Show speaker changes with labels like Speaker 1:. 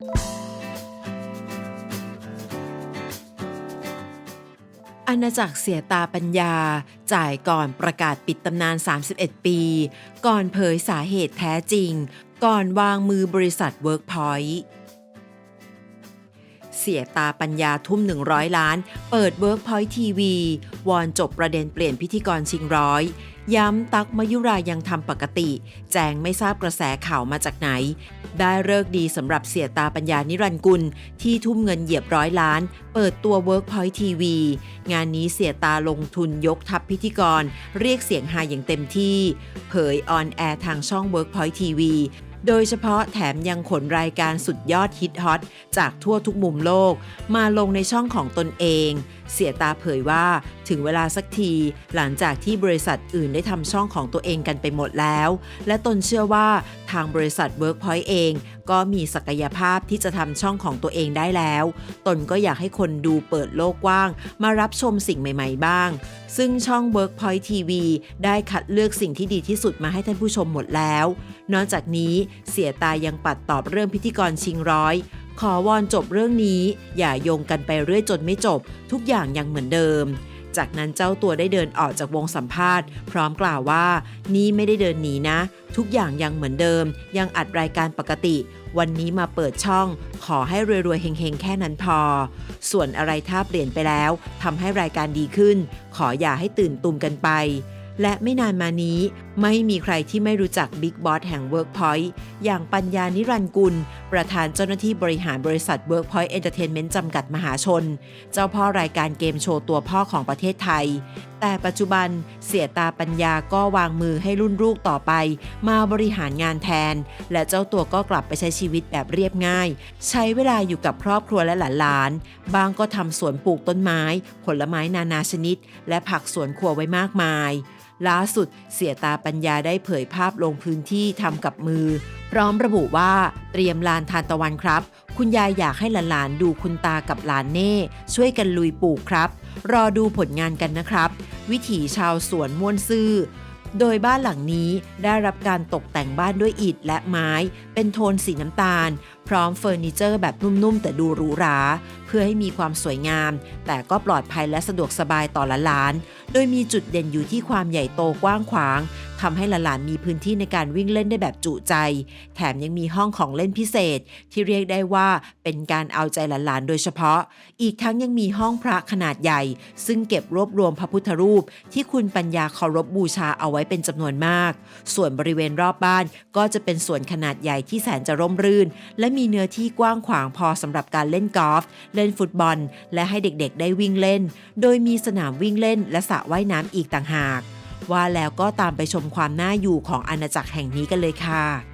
Speaker 1: อาณาจักรเสียตาปัญญา จ่ายก่อนประกาศปิดตำนาน 31 ปี ก่อนเผยสาเหตุแท้จริง ก่อนวางมือบริษัท Workpoint เสียตาปัญญาทุ่ม 100 ล้าน เปิด Workpoint TV วอนจบประเด็นเปลี่ยนพิธีกรชิงร้อย ย้ำตักมยุรายังทำปกติ แจงไม่ทราบกระแสข่าวมาจากไหน ได้เลิกดีสำหรับเสียตาปัญญานิรันกุล ที่ทุ่มเงินเหยียบร้อยล้าน เปิดตัว Workpoint TV งานนี้เสียตาลงทุนยกทัพพิธีกร เรียกเสียงฮาอย่างเต็มที่ เผยออนแอร์ทางช่อง Workpoint TV โดยเฉพาะแถมยังขนรายการสุดยอดฮิตฮอตจากทั่วทุกมุมโลก มาลงในช่องของตนเอง เสียตาเผยว่าถึงเวลาสักที หลังจากที่บริษัทอื่นได้ทำช่องของตัวเองกันไปหมดแล้ว และตนเชื่อว่าทางบริษัท Workpoint เอง ก็มีศักยภาพที่จะทำช่องของตัวเองได้แล้ว ตนก็อยากให้คนดูเปิดโลกกว้าง มารับชมสิ่งใหม่ ๆ บ้าง ซึ่งช่อง Workpoint TV ได้คัดเลือกสิ่งที่ดีที่สุดมาให้ท่านผู้ชมหมดแล้ว นอกจากนี้เสียตายังปัดตอบเรื่องพิธีกรชิงร้อย ขอวอนจบเรื่องนี้ อย่าโยงกันไปเรื่อยจนไม่จบ ทุกอย่างยังเหมือนเดิม จากนั้นเจ้าตัวได้เดินออกจากวงสัมภาษณ์ พร้อมกล่าวว่า นี่ไม่ได้เดินหนีนะ ทุกอย่างยังเหมือนเดิม ยังอัดรายการปกติ วันนี้มาเปิดช่อง ขอให้รวยๆเฮงๆ แค่นั้นพอ ส่วนอะไรถ้าเปลี่ยนไปแล้วทำให้รายการดีขึ้น ขออย่าให้ตื่นตุมกันไปและไม่นานมานี้ไม่มีใครที่ไม่รู้จักบิ๊กบอสแห่ง Workpoint อย่างปัญญานิรันกุล ประธานเจ้าหน้าที่บริหารบริษัท Workpoint Entertainment จำกัดมหาชน เจ้าพ่อรายการเกมโชว์ตัวพ่อของประเทศไทย แต่ปัจจุบันเสียตาปัญญาก็วางมือให้รุ่นลูกต่อไป มาบริหารงานแทน และเจ้าตัวก็กลับไปใช้ชีวิตแบบเรียบง่าย ใช้เวลาอยู่กับครอบครัวและหลานๆบางก็ทำสวนปลูกต้นไม้ ผลไม้นานาชนิด และผักสวนครัวไว้มากมาย ล่าสุดเสียตาปัญญาได้เผยภาพลงพื้นที่ทำกับมือ พร้อมระบุว่าเตรียมลานทานตะวันครับ คุณยายอยากให้หลานๆดูคุณตากับหลานเน่ช่วยกันลุยปลูกครับ รอดูผลงานกันนะครับ วิถีชาวสวนม่วนซื่อ โดยบ้านหลังนี้ได้รับการตกแต่งบ้านด้วยอิฐและไม้ เป็นโทนสีน้ำตาล พร้อมเฟอร์นิเจอร์แบบนุ่มๆ แต่ดูหรูหรา เพื่อให้มีความสวยงาม แต่ก็ปลอดภัยและสะดวกสบายต่อหลานๆโดยมีจุดเด่นอยู่ที่ความใหญ่โตกว้างขวาง ทำให้หลานๆมีพื้นที่ในการวิ่งเล่นได้แบบจุใจ แถมยังมีห้องของเล่นพิเศษ ที่เรียกได้ว่าเป็นการเอาใจหลานๆโดยเฉพาะ อีกทั้งยังมีห้องพระขนาดใหญ่ ซึ่งเก็บรวบรวมพระพุทธรูป ที่คุณปัญญาเคารพบูชาเอาไว้เป็นจำนวนมาก ส่วนบริเวณรอบบ้านก็จะเป็นสวนขนาดใหญ่ที่แสนจะร่มรื่น และมีเนื้อที่กว้างขวางพอสำหรับการเล่นกอล์ฟเล่นฟุตบอล และให้เด็กๆ ได้วิ่งเล่น โดยมีสนามวิ่งเล่นและสระว่ายน้ำอีกต่างหาก ว่าแล้วก็ตามไปชมความน่าอยู่ของอาณาจักรแห่งนี้กันเลยค่ะ